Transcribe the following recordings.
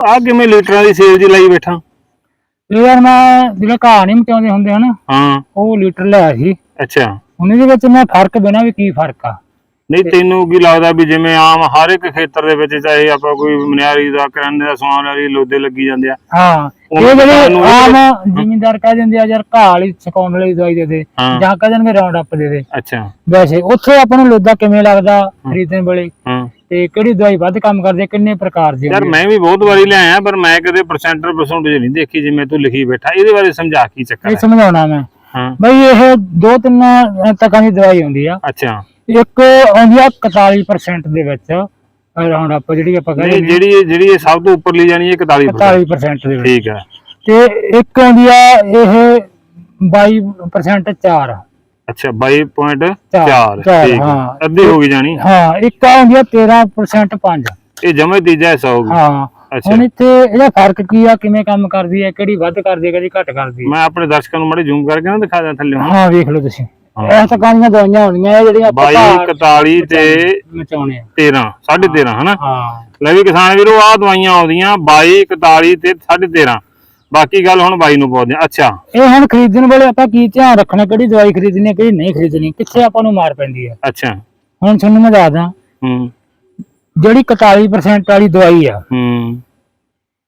ਆ ਕਿਵੇਂ ਲੀਟਰਾਂ ਦੀ ਸੇਲ ਜੀ ਲਾਈ ਬੈਠਾ? ਯਾਰ ਮੈਂ ਜਿਹੜੇ ਘਾਹ ਨਹੀਂ ਮਚਾਉਂਦੇ ਹੁੰਦੇ ਹਨ ਹਾਂ। ਉਹ ਲੀਟਰ ਲਿਆ ਸੀ। ਅੱਛਾ। ਉਹਨਾਂ ਦੇ ਵਿੱਚ ਮੈਂ ਫ਼ਰਕ ਬਿਨਾ ਵੀ ਕੀ ਫ਼ਰਕ ਆ। ਨਹੀਂ ਤੈਨੂੰ ਕੀ ਲੱਗਦਾ ਵੀ ਜਿਵੇਂ ਆਮ ਹਰ ਇੱਕ ਖੇਤਰ ਦੇ ਵਿੱਚ ਚਾਹੇ ਆਪਾਂ ਕੋਈ ਮਨਿਆਰੀ ਦਾ ਕਰਿਆਨੇ ਦਾ ਸਮਾਨ ਵਾਲੀ ਲੋਦੇ ਲੱਗੀ ਜਾਂਦੇ ਆ। ਹਾਂ ਇਹ ਜਿਹੜੇ ਆਮ ਜ਼ਿਮੀਂਦਾਰ ਕਹਿ ਦਿੰਦੇ ਆ ਯਾਰ ਘਾਹ ਵਾਲੀ ਸੁਕਾਉਣ ਵਾਲੀ ਦਵਾਈ ਦੇ ਦੇ ਜਾਂ ਕਹਿ ਦੇਣਗੇ ਰਾਉਂਡ ਅਪ ਦੇ ਦੇ। ਅੱਛਾ। ਵੈਸੇ ਉੱਥੇ ਆਪਾਂ ਨੂੰ ਲੋਦਾ ਕਿਵੇਂ ਲੱਗਦਾ ਖਰੀਦਣ ਵੇਲੇ? ਹਾਂ। ਤੇ ਕਿਹੜੀ ਦਵਾਈ ਵੱਧ ਕੰਮ ਕਰਦੀ ਹੈ ਕਿੰਨੇ ਪ੍ਰਕਾਰ ਦੀ ਯਾਰ ਹੁੰਦੀ ਮੈਂ ਵੀ ਬਹੁਤ ਵਾਰੀ ਲਿਆਇਆ ਪਰ ਮੈਂ ਕਦੇ ਪਰਸੈਂਟ ਪਰਸੈਂਟੇਜ ਨਹੀਂ ਦੇਖੀ ਜਿਵੇਂ ਤੂੰ ਲਿਖੀ ਬੈਠਾ ਇਹਦੇ ਬਾਰੇ ਸਮਝਾ ਕੀ ਚੱਕਰ ਇਹ ਹੈ? ਸਮਝਾਉਣਾ ਮੈਂ। ਹਾਂ। ਬਈ ਇਹ ਦੋ ਤਿੰਨ ਤੱਕਾਂ ਦੀ ਦਵਾਈ ਹੁੰਦੀ ਆ। ਅੱਛਾ। ਇੱਕ ਆਉਂਦੀ ਆ 41% ਦੇ ਵਿੱਚ। ਰਾਉਂਡ ਅਪ ਜਿਹੜੀ ਆਪਾਂ ਨਹੀਂ ਕਹਿੰਦੇ ਜਿਹੜੀ ਜਿਹੜੀ ਇਹ ਸਭ ਤੋਂ ਉੱਪਰਲੀ ਜਾਣੀ ਹੈ 41% 41% ਦੇ ਵਿੱਚ। ਠੀਕ ਹੈ। ਤੇ ਇੱਕ ਆਉਂਦੀ ਆ ਇਹ 22% 4 ਅੱਛਾ 22.4 ਚਾਰ, ਠੀਕ ਹੈ। ਹਾਂ। ਅੱਧੀ ਹੋ ਗਈ ਜਾਣੀ? ਹਾਂ ਇੱਕ ਆਉਂਦੀ ਆ 13% 5 ਇਹ ਜਮੇ ਤੀਜਾ ਹਿੱਸਾ ਹੋਊਗਾ ਹਾਂ। ਅੱਛਾ। ਹੁਣ ਇੱਥੇ ਇਹਦਾ ਫ਼ਰਕ ਕੀ ਆ? ਕਿਵੇਂ ਕੰਮ ਕਰਦੀ ਹੈ ਕਿਹੜੀ ਵੱਧ ਕਰਦੀ ਹੈ ਕਿਹੜੀ ਘੱਟ ਕਰਦੀ ਹੈ ਮੈਂ ਆਪਣੇ ਦਰਸ਼ਕਾਂ ਨੂੰ ਮਾੜੇ ਜ਼ੂਮ ਕਰਕੇ ਨਾ ਦਿਖਾ ਦਿਆਂ ਥੱਲੇ ਹਾਂ ਵੇਖ ਲਓ ਤੁਸੀਂ। ਹਾਂ। ਇਹ ਤਾਂ ਕਾਹਦੀਆਂ ਦਵਾਈਆਂ ਹੋਣੀਆਂ? ਇਹ ਜਿਹੜੀਆਂ ਆਪਾਂ 22 ਘਰ 41 ਤੇ ਮਚਾਉਣੇ ਆ। 13 13.5 ਹਨਾ ਹਾਂ। ਲੈ ਵੀ ਕਿਸਾਨ ਵੀਰੋ ਆਹ ਦਵਾਈਆਂ ਆਉਂਦੀਆਂ 22 41 ਤੇ 13.5 ਬਾਕੀ ਗੱਲ ਹੁਣ 22 ਨੂੰ ਪਾਉਂਦੇ ਆ ਅੱਛਾ। ਇਹ ਹੁਣ ਖਰੀਦਣ ਵੇਲੇ ਆਪਾਂ ਕੀ ਧਿਆਨ ਰੱਖਣਾ ਕਿਹੜੀ ਦਵਾਈ ਖਰੀਦਣੀ ਹੈ ਕਿਹੜੀ ਨਹੀਂ ਖਰੀਦਣੀ ਕਿੱਥੇ ਆਪਾਂ ਨੂੰ ਮਾਰ ਪੈਂਦੀ ਹੈ। ਅੱਛਾ। ਹੁਣ ਤੁਹਾਨੂੰ ਮੈਂ ਦੱਸਦਾ ਹੂੰ। ਜਿਹੜੀ 41% ਵਾਲੀ ਦਵਾਈ ਆ ਹੂੰ।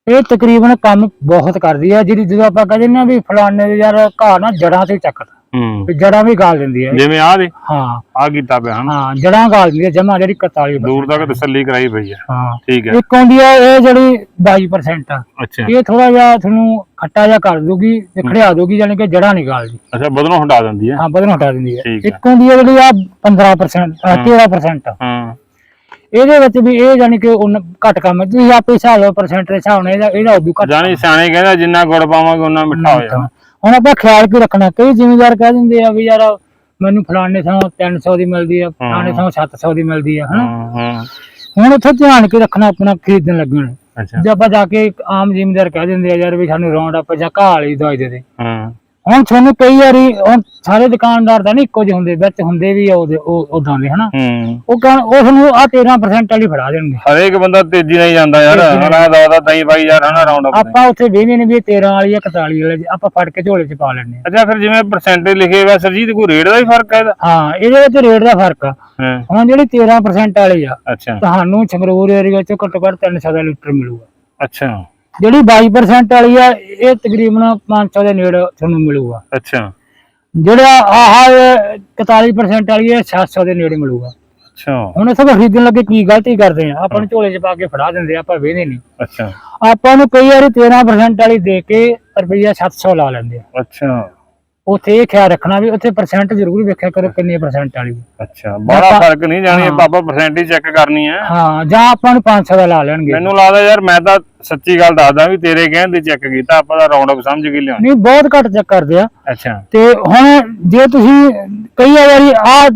ਇਹ ਤਕਰੀਬਨ ਕੰਮ ਬਹੁਤ ਕਰਦੀ ਹੈ ਜਿਹੜੀ ਜਦੋਂ ਆਪਾਂ ਕਹਿੰਦੇ ਨਾ ਵੀ ਫਲਾਣੇ ਦੇ ਯਾਰ ਘਾਹ ਨਾ ਜੜਾਂ ਤੇ ਚੱਕਦਾ। ਹੂੰ। ਜੜਾਂ ਵੀ ਗਾਲ ਦਿੰਦੀ ਹੈ। ਜਿਵੇਂ ਆਹ ਦੇ। ਹਾਂ। ਆ ਕੀਤਾ ਪਿਆ ਹਨਾ। ਹਾਂ ਜੜਾਂ ਗਾਲ ਦਿੰਦੀ ਹੈ ਜਮਾ ਜਿਹੜੀ 41 ਦੂਰ ਤੱਕ ਤਸੱਲੀ ਕਰਾਈ ਪਈ ਆ ਹਾਂ। ਠੀਕ ਹੈ। ਇੱਕ ਆਉਂਦੀ ਹੈ ਇਹ ਜਿਹੜੀ 22% ਆ। ਅੱਛਾ। ਇਹ ਥੋੜਾ ਜਿਹਾ ਤੁਹਾਨੂੰ ਖੱਟਾ ਜਿਹਾ ਕਰ ਦੂਗੀ ਤੇ ਖੜਿਆ ਦੂਗੀ ਯਾਨੀ ਕਿ ਜੜਾਂ ਨਿਕਾਲਦੀ ਅੱਛਾ ਬਦਨੋਂ ਹਟਾ ਦਿੰਦੀ ਹੈ। ਹਾਂ ਬਦਨ ਹਟਾ ਦਿੰਦੀ ਹੈ। ਹੈ। ਇੱਕ ਹੁੰਦੀ ਹੈ ਜਿਹੜੀ ਆ 15% ਅ, 13% ਹਾਂ। ਇਹਦੇ ਵਿੱਚ ਵੀ ਇਹ ਯਾਨੀ ਕਿ ਉਨ ਘੱਟ ਕੰਮ ਹੈ। ਤੁਸੀਂ ਆਪੇ ਹਿਸਾਬ ਲਓ ਪਰਸੈਂਟ ਦੇ ਹਿਸਾਬ ਨਾਲ ਇਹਦਾ ਇਹਦਾ ਉਦੋਂ ਘੱਟ ਜਾਨੀ ਸਿਆਣੇ ਕਹਿੰਦਾ ਜਿੰਨਾ ਗੁੜ ਪਾਵਾਂਗੇ ਉਹਨਾਂ ਮਿੱਠਾ ਹੋ ਜਾਣਾ। ਹੁਣ ਆਪਾਂ ਖਿਆਲ ਕੀ ਰੱਖਣਾ? ਕਈ ਜ਼ਿਮੀਂਦਾਰ ਕਹਿ ਦਿੰਦੇ ਆ ਵੀ ਯਾਰ ਮੈਨੂੰ ਫਲਾਣੇ ਥਾਂ 300 ਦੀ ਮਿਲਦੀ ਆ ਫਲਾਣੇ ਥਾਂ 700 ਦੀ ਮਿਲਦੀ ਆ ਹਨਾ? ਹੁਣ ਉੱਥੇ ਧਿਆਨ ਕੀ ਰੱਖਣਾ ਆਪਣਾ ਖਰੀਦਣ ਲੱਗਣ? ਜੇ ਆਪਾਂ ਜਾ ਕੇ ਆਮ ਜ਼ਿਮੀਂਦਾਰ ਕਹਿ ਦਿੰਦੇ ਆ ਯਾਰ ਵੀ ਸਾਨੂੰ ਰੌਂਡ ਅਪ ਜਾਂ ਘਾਹ ਵਾਲੀ ਦਵਾਈ ਦੇ ਦੇ। ਹਾਂ। ਹੁਣ ਤੁਹਾਨੂੰ ਕਈ ਵਾਰੀ ਹੁਣ ਸਾਰੇ ਦੁਕਾਨਦਾਰ ਤਾਂ ਨਹੀਂ ਇੱਕੋ ਜਿਹੇ ਹੁੰਦੇ ਵਿੱਚ ਹੁੰਦੇ ਵੀ ਉਹਦੇ ਉਹ ਉਦਾਂ ਦੇ ਹਨਾ? ਹੂੰ। ਉਹ ਕਹਿਣ ਉਹ ਤੁਹਾਨੂੰ ਆ 13% ਵਾਲੀ ਫੜਾ ਦੇਣਗੇ। ਹਰੇਕ ਬੰਦਾ ਤੇਜ਼ੀ ਨਾਲ ਹੀ ਜਾਂਦਾ ਯਾਰ। ਹਣਾ ਦਾ ਦਾ ਦਹੀਂ ਪਾਈ ਯਾਰ ਹਨਾ ਰਾਉਂਡ ਅਪ ਆਪਾਂ ਉੱਥੇ ਵੇਖਦੇ ਨੇ ਵੀ ਇਹ 13 ਵਾਲੀ ਆ 41 ਵਾਲੀ ਆਪਾਂ ਫੜ ਕੇ ਝੋਲੇ 'ਚ ਪਾ ਆ। ਅੱਛਾ ਫਿਰ ਜਿਵੇਂ ਪਰਸੈਂਟੇਜ ਲਿਖੇ ਹੋਇਆ ਸਰਜੀਤ ਕੋਈ ਰੇਟ ਦਾ ਹੀ ਫ਼ਰਕ ਹੈ ਇਹਦਾ? ਹਾਂ ਇਹਦੇ ਵਿੱਚ ਰੇਟ ਦਾ ਫ਼ਰਕ ਆ। ਹਾਂ। ਹੁਣ ਜਿਹੜੀ 13% ਵਾਲੀ ਆ ਅੱਛਾ। ਤੁਹਾਨੂੰ ਸੰਗਰੂਰ ਏਰੀਆ 'ਚ ਘੱਟੋ ਘੱਟ 300 ਦਾ ਲੀਟਰ ਮਿਲੂਗਾ। ਅੱਛਾ। ਜਿਹੜੀ 22% ਵਾਲੀ ਆ ਇਹ ਤਕਰੀਬਨ 500 ਦੇ ਨੇੜੇ ਤੁਹਾਨੂੰ ਮਿਲੂਗਾ। ਅੱਛਾ। ਜਿਹੜਾ ਆਹ 41% ਵਾਲੀ ਹੈ 700 ਦੇ ਨੇੜੇ ਮਿਲੂਗਾ। ਅੱਛਾ। ਹੁਣ ਇੱਥੇ ਖਰੀਦਣ ਲੱਗੇ ਕੀ ਗਲਤੀ ਕਰਦੇ ਆ? ਆਪਾਂ ਨੂੰ ਝੋਲੇ 'ਚ ਪਾ ਕੇ ਫੜਾ ਦਿੰਦੇ ਆ ਆਪਾਂ ਵੇਹਦੇ ਨਹੀਂ। ਅੱਛਾ। ਆਪਾਂ ਨੂੰ ਕਈ ਵਾਰੀ 13% ਵਾਲੀ ਦੇ ਕੇ ਰੁਪਈਆ 700 ਲਾ ਲੈਂਦੇ ਆ। ਅੱਛਾ। ਉੱਥੇ ਇਹ ਖਿਆਲ ਰੱਖਣਾ ਵੀ ਉੱਥੇ ਪਰਸੈਂਟ ਜ਼ਰੂਰ ਵੇਖਿਆ ਕਰੋ ਕਿੰਨੇ ਪਰਸੈਂਟ ਵਾਲੀ। ਹੈ। ਅੱਛਾ ਬੜਾ ਫ਼ਰਕ ਨਹੀਂ ਜਾਣੀ ਬਾਬਾ ਪਰਸੈਂਟੇਜ ਚੈੱਕ ਕਰਨੀ ਹੈ। ਹਾਂ ਜਾਂ ਆਪਾਂ ਨੂੰ 500 ਦਾ ਲਾ ਲੈਣਗੇ। ਮੈਨੂੰ ਲੱਗਦਾ ਯਾਰ ਮੈਂ ਤਾਂ ਸੱਚੀ ਗੱਲ ਦੱਸਦਾ ਵੀ ਤੇਰੇ ਕਹਿਣ ਦੇ ਚੈੱਕ ਕੀਤਾ ਆਪਾਂ ਦਾ ਰਾਉਂਡ ਅਪ ਸਮਝ ਕੇ ਲਿਆਉਣਾ। ਨਹੀਂ ਬਹੁਤ ਘੱਟ ਚੈੱਕ ਕਰਦੇ ਆ। ਅੱਛਾ। ਤੇ ਹੁਣ ਜੇ ਤੁਸੀਂ ਕਈ ਵਾਰੀ ਆ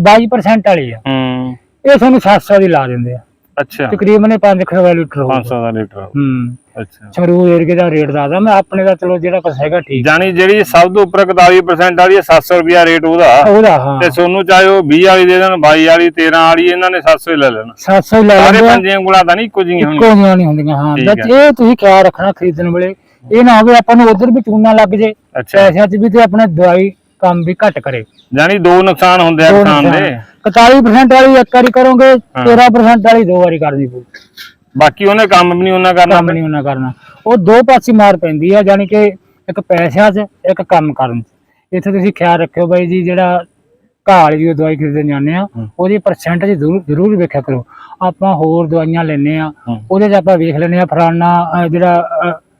22% ਵਾਲੀ ਆ। ਹੂੰ। ਇਹ ਤੁਹਾਨੂੰ 700 ਦੀ ਲਾ ਦਿੰਦੇ ਆ। ਅੱਛਾ। ਤਕਰੀਬਨ 500 ਦਾ ਲੀਟਰ ਹੋਊਗਾ। 500 ਦਾ ਲੀਟਰ ਹੂੰ। ਅੱਛਾ। ਸੰਗਰੂਰ ਏਰੀਏ ਦਾ ਰੇਟ ਦੱਸਦਾ। ਮੈਂ ਆਪਣੇ ਦਾ ਚਲੋ ਜਿਹੜਾ ਕੁਛ ਹੈਗਾ ਠੀਕ। ਜਾਣੀ ਜਿਹੜੀ ਸਭ ਤੋਂ ਉੱਪਰ 41% ਵਾਲੀ ਹੈ 700 ਰੁਪਿਆ ਰੇਟ ਉਹਦਾ। ਉਹਦਾ ਹਾਂ। ਤੇ ਸੋਨੂੰ ਚਾਹੇ ਉਹ 20 ਵਾਲੀ ਦੇ ਦੇਣ 22 ਵਾਲੀ 13 ਵਾਲੀ ਇਹਨਾਂ ਨੇ 700 ਹੀ ਲੈ ਲੈਣਾ। 700 ਹੀ ਲੈ ਸਾਰੇ ਲੈਂਦੇ ਆ। ਪੰਜੇ ਉਂਗਲਾਂ ਤਾਂ ਨਹੀਂ ਜਿਹੀਆਂ ਹੋਣੀਆਂ ਇੱਕੋ ਜਿਹੀਆਂ ਨਹੀਂ ਹੁੰਦੀਆਂ ਹਾਂ। ਇਹ ਤੁਸੀਂ ਖਿਆਲ ਰੱਖਣਾ ਖਰੀਦਣ ਵੇਲੇ। ਇਹ ਨਾ ਹੋਵੇ ਆਪਾਂ ਨੂੰ ਉਧਰ ਵੀ ਚੂਨਾ ਲੱਗ ਜੇ। ਪੈਸਿਆਂ 'ਚ ਵੀ ਤੇ ਆਪਣੇ ਦਵਾਈ ਕੰਮ ਵੀ ਘੱਟ ਕਰੇ। ਜਾਣੀ ਦੋ ਨੁਕਸਾਨ ਹੁੰਦੇ ਆ ਕਿਸਾਨ ਦੇ। 41% ਵਾਲੀ ਇੱਕ ਵਾਰੀ ਕਰੋਗੇ 13% ਵਾਲੀ ਦੋ ਵਾਰੀ ਕਰਨੀ ਪਊ। ਬਾਕੀ ਉਹਨੇ ਕੰਮ ਵੀ ਨਹੀਂ ਉਹਨਾਂ ਕਰਨਾ। ਕੰਮ ਨਹੀਂ ਉਹਨਾਂ ਕਰਨਾ। ਉਹ ਦੋ ਪਾਸੇ ਮਾਰ ਪੈਂਦੀ ਆ ਯਾਨੀ ਕਿ ਇੱਕ ਪੈਸਿਆਂ 'ਚ ਇੱਕ ਕੰਮ ਕਰਨ 'ਚ। ਇੱਥੇ ਤੁਸੀਂ ਖਿਆਲ ਰੱਖਿਓ ਬਾਈ ਜੀ ਜਿਹੜਾ ਘਾਹ ਵਾਲੀ ਦਵਾਈ ਖਰੀਦਣ ਜਾਂਦੇ ਆ ਉਹਦੀ ਪਰਸੈਂਟੇਜ ਜ਼ਰੂਰ ਜ਼ਰੂਰ ਵੇਖਿਆ ਕਰੋ। ਆਪਾਂ ਹੋਰ ਦਵਾਈਆਂ ਲੈਨੇ ਆ ਹੂੰ। ਉਹਦੇ 'ਚ ਆਪਾਂ ਵੇਖ ਲੈਨੇ ਆ ਫਲਾਨਾ ਅਹ, ਜਿਹੜਾ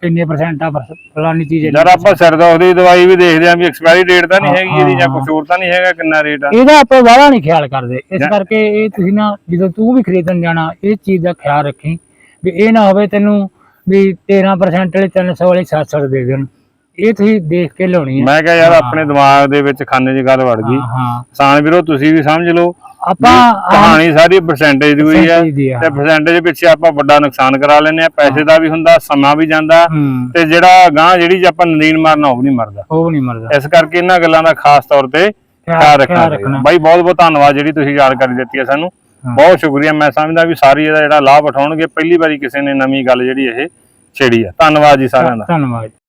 ਇੰਨੇ ਪਰਸੈਂਟ ਆ ਫਲਾਨੀ ਚੀਜ਼ ਇੰਨੀ। ਯਾਰ ਆਪਾਂ ਸਿਰ ਦਰਦ ਦੀ ਦਵਾਈ ਵੀ ਦੇਖਦੇ ਆਂ ਵੀ ਐਕਸਪਾਇਰੀ ਡੇਟ ਤਾਂ ਨਹੀਂ ਹੈਗੀ ਇਹਦੀ ਜਾਂ ਕੁਝ ਹੋਰ ਤਾਂ ਨਹੀਂ ਹੈਗਾ ਕਿੰਨਾ ਰੇਟ ਆ। ਇਹਦਾ ਆਪਾਂ ਵਾਲਾ ਨਹੀਂ ਖਿਆਲ ਕਰਦੇ। ਇਸ ਕਰਕੇ ਇਹ ਤੁਸੀਂ ਨਾ ਜਦੋਂ ਤੂੰ ਵੀ ਖਰੀਦਣ ਜਾਣਾ ਇਹ ਚੀਜ਼ ਦਾ ਖਿਆਲ ਰੱਖੀ। ਵੀ ਇਹ ਨਾ ਹੋਵੇ ਤੈਨੂੰ ਵੀ 13% ਵਾਲੀ 300 ਵਾਲੀ 700 ਦੇ ਦੇਣ। ਇਹ ਤੁਸੀਂ ਦੇਖ ਕੇ ਲਾਉਣੀ ਹੈ। ਮੈਂ ਕਿਹਾ ਯਾਰ ਆਪਣੇ ਦਿਮਾਗ ਦੇ ਵਿੱਚ ਖਾਨੇ 'ਚ ਗੱਲ ਵੜ ਗਈ। ਹਾਂ, ਹਾਂ। ਕਿਸਾਨ ਵੀਰੋ ਤੁਸੀਂ ਵੀ ਸਮਝ ਲਓ। ਆਪਾਂ ਕਹਾਣੀ ਸਾਰੀ ਪਰਸੈਂਟੇਜ ਦੀ ਹੋਈ ਹੈ। ਤੇ ਪਰਸੈਂਟੇਜ ਪਿੱਛੇ ਆਪਾਂ ਵੱਡਾ ਨੁਕਸਾਨ ਕਰਾ ਲੈਂਦੇ ਆ ਪੈਸੇ ਦਾ ਵੀ ਹੁੰਦਾ ਸਮਾਂ ਵੀ ਜਾਂਦਾ ਹੂੰ। ਤੇ ਜਿਹੜਾ ਗਾਂ ਜਿਹੜੀ ਆਪਾਂ ਨਦੀਨ ਮਾਰਨਾ ਉਹ ਵੀ ਨਹੀਂ ਮਰਦਾ। ਉਹ ਨਹੀਂ ਮਰਦਾ। ਇਸ ਕਰਕੇ ਇਹਨਾਂ ਗੱਲਾਂ ਦਾ ਖਾਸ ਤੌਰ ਤੇ ਖਿਆਲ ਰੱਖਣਾ। ਬਾਈ ਬਹੁਤ ਬਹੁਤ ਧੰਨਵਾਦ ਜਿਹੜੀ ਤੁਸੀਂ ਜਾਣਕਾਰੀ ਦਿੱਤੀ ਹੈ ਸਾਨੂੰ। ਹਾਂ। ਬਹੁਤ ਸ਼ੁਕਰੀਆ। ਮੈਂ ਸਮਝਦਾ ਵੀ ਸਾਰੀ ਇਹਦਾ ਜਿਹੜਾ ਲਾਭ ਉਠਾਉਣਗੇ ਪਹਿਲੀ ਵਾਰੀ ਕਿਸੇ ਨੇ ਨਵੀਂ ਗੱਲ ਜਿਹੜੀ ਇਹ ਛੇੜੀ ਆ ਧੰਨਵਾਦ ਜੀ ਸਾਰਿਆਂ ਦਾ। ਧੰਨਵਾਦ।